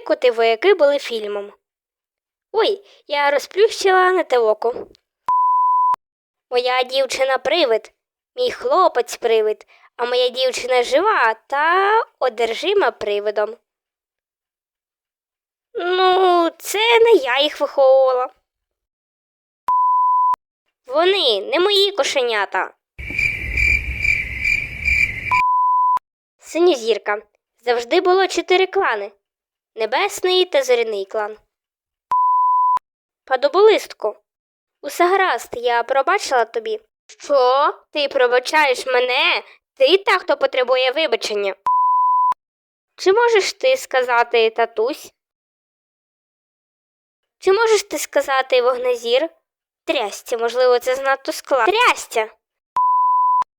коти вояки були фільмом. Ой, я розплющила на те. Моя дівчина привид, мій хлопець привид, а моя дівчина жива та одержима привидом. Ну, це не я їх виховувала. Вони не мої кошенята. Синьозірка. Завжди було чотири клани Небесний та зоряний клан. Падоболистку. Усе гаразд, я пробачила тобі. Що? Ти пробачаєш мене? Ти та, хто потребує вибачення. Чи можеш ти сказати татусь? Чи можеш ти сказати вогнезір? Трястя, можливо, це занадто складно. Трястя.